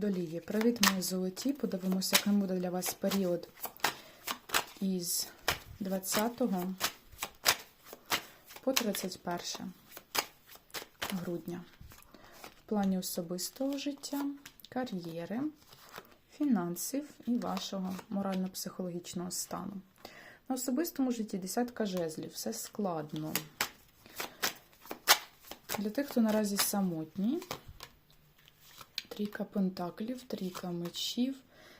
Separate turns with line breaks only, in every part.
Водолії, привіт, мої золоті. Подивимося, яким буде для вас період із 20 по 31 грудня. В плані особистого життя, кар'єри, фінансів і вашого морально-психологічного стану. На особистому житті десятка жезлів, все складно. Для тих, хто наразі самотній, трійка пентаклів, трійка мечів,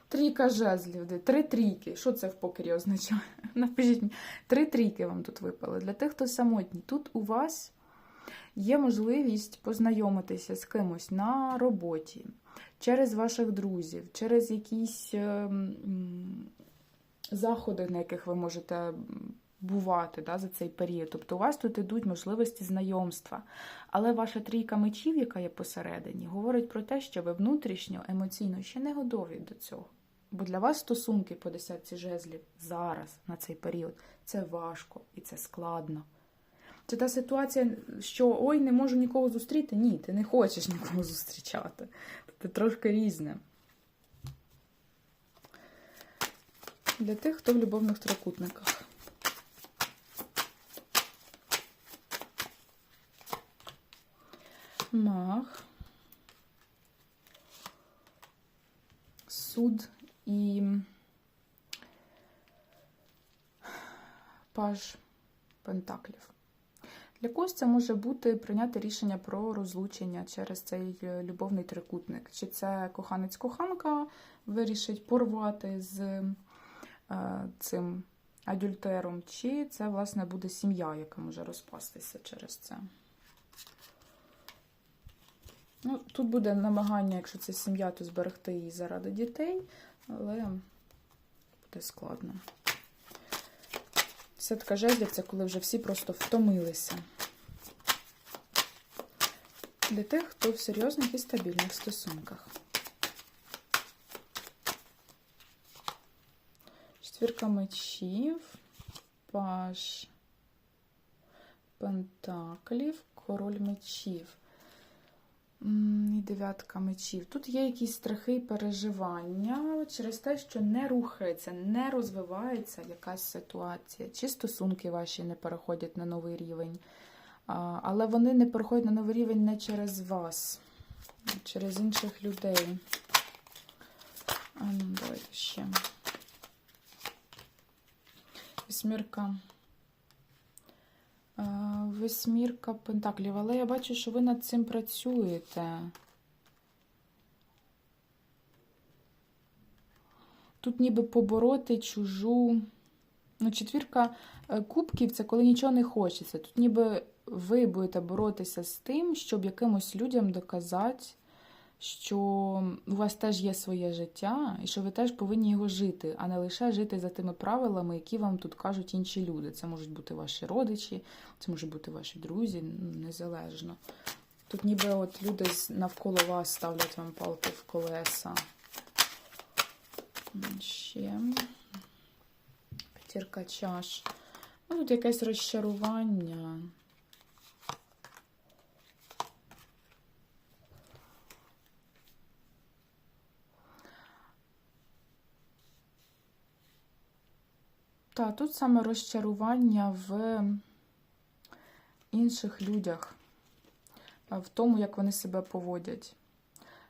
трійка жезлів. Три трійки. Що це в покері означає? Напишіть мені. Три трійки вам тут випали. Для тих, хто самотній. Тут у вас є можливість познайомитися з кимось на роботі, через ваших друзів, через якісь ем, заходи, на яких ви можете бувати да, за цей період. Тобто у вас тут ідуть можливості знайомства. Але ваша трійка мечів, яка є посередині, говорить про те, що ви внутрішньо, емоційно ще не готові до цього. Бо для вас стосунки по десятці жезлів зараз, на цей період, це важко і це складно. Це та ситуація, що ой, не можу нікого зустріти. Ні, ти не хочеш нікого зустрічати. Це трошки різне. Для тих, хто в любовних трикутниках. Мах. Суд і паж Пентаклів. Для когось це може бути прийняти рішення про розлучення через цей е, любовний трикутник. Чи це коханець-коханка вирішить порвати з е, цим адюльтером, чи це, власне, буде сім'я, яка може розпастися через це. Ну, Тут буде намагання, якщо це сім'я, то зберегти її заради дітей, але буде складно. Сетка жезлів це коли вже всі просто втомилися. Для тих, хто в серйозних і стабільних стосунках. Четвірка мечів, паж пентаклів, король мечів. І дев'ятка мечів. Тут є якісь страхи і переживання через те, що не рухається, не розвивається якась ситуація, чи стосунки ваші не переходять на новий рівень. Але вони не переходять на новий рівень не через вас, а через інших людей. А ну, давайте ще. Вісьмірка. Е, Восьмірка пентаклів, але я бачу, що ви над цим працюєте. Тут ніби побороти чужу. Ну, четвірка е, кубків це коли нічого не хочеться. Тут ніби ви будете боротися з тим, щоб якимось людям доказати, що у вас теж є своє життя, і що ви теж повинні його жити, а не лише жити за тими правилами, які вам тут кажуть інші люди. Це можуть бути ваші родичі, це можуть бути ваші друзі, ну, незалежно. Тут ніби от люди навколо вас ставлять вам палки в колеса. Ще п'ятірка чаш. Ну, тут якесь розчарування. Так, тут саме розчарування в інших людях, в тому, як вони себе поводять.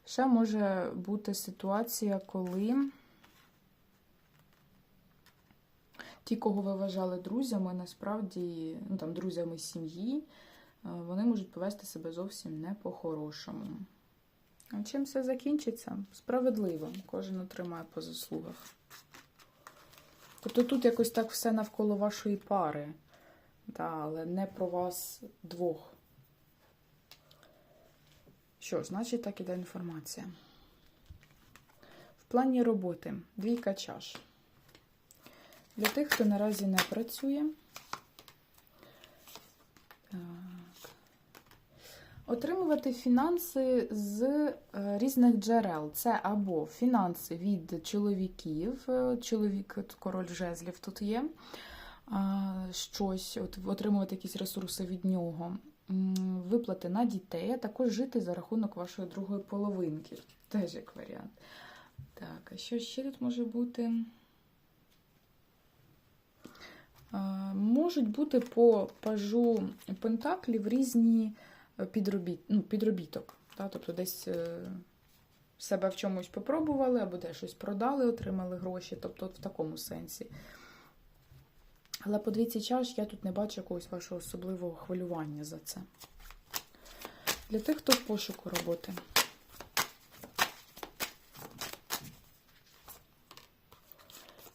Ще може бути ситуація, коли ті, кого ви вважали друзями, насправді, ну там, друзями сім'ї, вони можуть повести себе зовсім не по-хорошому. А чим все закінчиться? Справедливо. Кожен отримає по заслугах. Тобто тут якось так все навколо вашої пари, да, але не про вас двох. Що значить, так іде інформація. В плані роботи двійка чаш. Для тих, хто наразі не працює. Отримувати фінанси з е, різних джерел. Це або фінанси від чоловіків, е, чоловік, король жезлів тут є, щось, от, отримувати якісь ресурси від нього, виплати на дітей, а також жити за рахунок вашої другої половинки. Теж як варіант. Так, а що ще тут може бути? Можуть бути по пажу пентаклів різні е, підробіт, ну, підробіток. Та? Тобто десь е, себе в чомусь попробували, або десь щось продали, отримали гроші, тобто в такому сенсі. Але по двійці чаш я тут не бачу якогось вашого особливого хвилювання за це. Для тих, хто в пошуку роботи.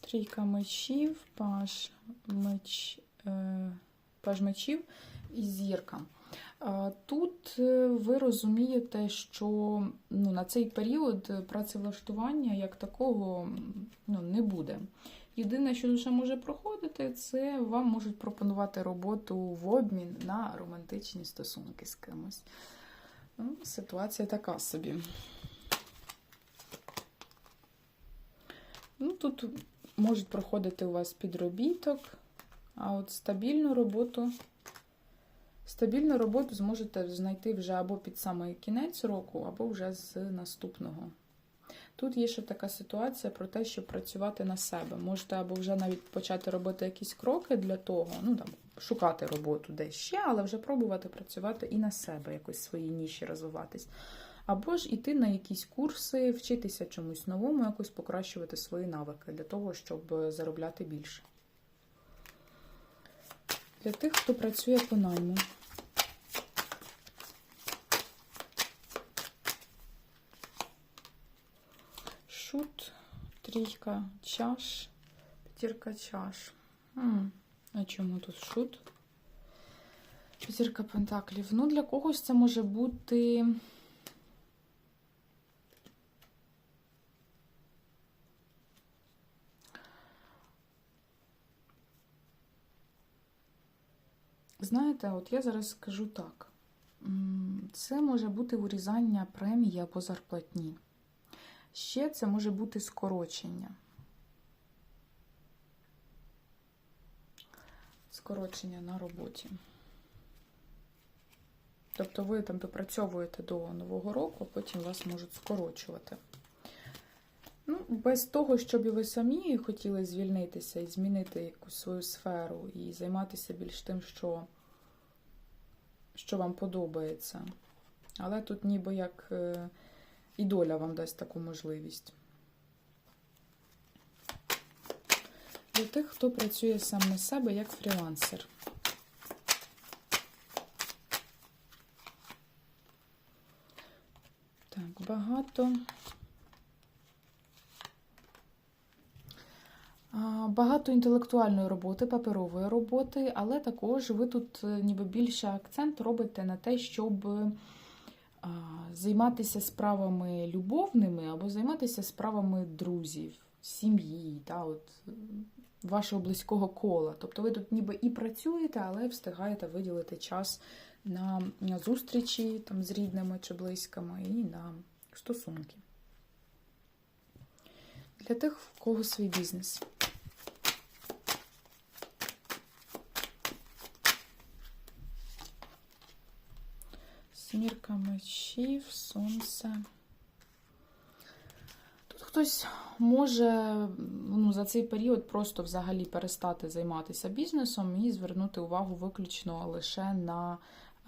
Трійка мечів, паж, меч, е, паж мечів і зірка. Тут е, ви розумієте, що ну, на цей період працевлаштування як такого ну, не буде. Єдине, що лише може проходити, це вам можуть пропонувати роботу в обмін на романтичні стосунки з кимось. Ну, ситуація така собі. Ну, тут можуть проходити у вас підробіток, а от стабільну роботу. Стабільну роботу зможете знайти вже або під самий кінець року, або вже з наступного. Тут є ще така ситуація про те, щоб працювати на себе. Можете або вже навіть почати робити якісь кроки для того, ну там шукати роботу десь ще, але вже пробувати працювати і на себе, якось свої ніші розвиватись. Або ж іти на якісь курси, вчитися чомусь новому, якось покращувати свої навики для того, щоб заробляти більше. Для тих, хто працює по найму. Шут, трійка чаш, п'ятірка чаш. М, А чому тут шут? П'ятірка пентаклів. Ну, для когось це може бути. Знаєте, от я зараз скажу так. Це може бути урізання премії або зарплатні. Ще це може бути скорочення. Скорочення на роботі. Тобто ви там допрацьовуєте до Нового року, а потім вас можуть скорочувати. Ну, без того, щоб і ви самі хотіли звільнитися і змінити якусь свою сферу, і займатися більш тим, що, що вам подобається. Але тут ніби як е, і доля вам дасть таку можливість. Для тих, хто працює сам на себе як фрілансер. Так, багато. Багато інтелектуальної роботи, паперової роботи, але також ви тут е, ніби більше акцент робите на те, щоб займатися справами любовними або займатися справами друзів, сім'ї, та, от, вашого близького кола. Тобто ви тут ніби і працюєте, але встигаєте виділити час на, на зустрічі там, з рідними чи близькими і на стосунки. Для тих, в кого свій бізнес. Смірка мечів, сонце. Тут хтось може ну, за цей період просто взагалі перестати займатися бізнесом і звернути увагу виключно лише на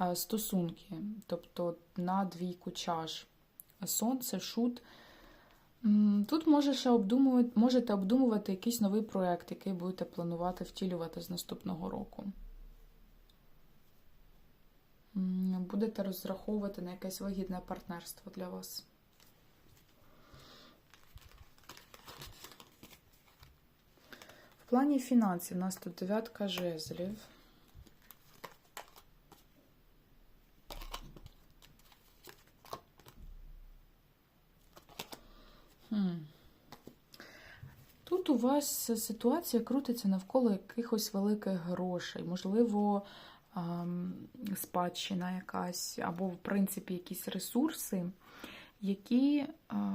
е, стосунки, тобто на двійку чаш. Сонце, шут. Тут може обдумувати, можете обдумувати якийсь новий проєкт, який будете планувати втілювати з наступного року. Будете розраховувати на якесь вигідне партнерство для вас. В плані фінансів у нас тут дев'ятка жезлів. Тут у вас ситуація крутиться навколо якихось великих грошей, можливо, спадщина якась, або, в принципі, якісь ресурси, які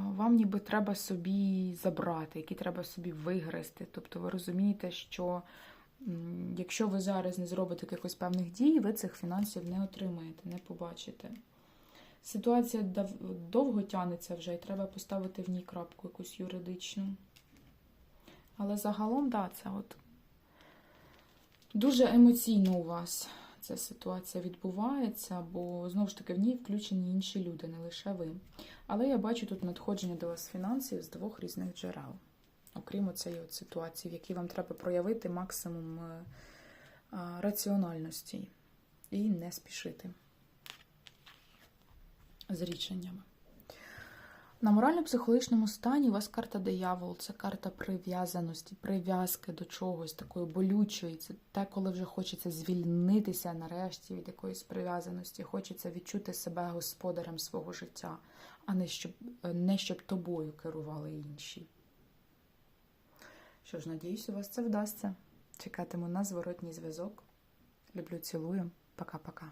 вам ніби треба собі забрати, які треба собі вигрести. Тобто ви розумієте, що якщо ви зараз не зробите якихось певних дій, ви цих фінансів не отримаєте, не побачите. Ситуація довго тягнеться вже, і треба поставити в ній крапку якусь юридичну. Але загалом, да, це от дуже емоційно у вас ця ситуація відбувається, бо знову ж таки в ній включені інші люди, не лише ви. Але я бачу тут надходження до вас фінансів з двох різних джерел. Окрім цієї ситуації, в якій вам треба проявити максимум е, раціональності і не спішити з рішеннями. На морально-психологічному стані у вас карта диявол, це карта прив'язаності, прив'язки до чогось такої болючої. Це те, коли вже хочеться звільнитися нарешті від якоїсь прив'язаності, хочеться відчути себе господарем свого життя, а не щоб, не щоб тобою керували інші. Що ж, надіюсь, у вас це вдасться. Чекатиму на зворотній зв'язок. Люблю, цілую. Пока-пока.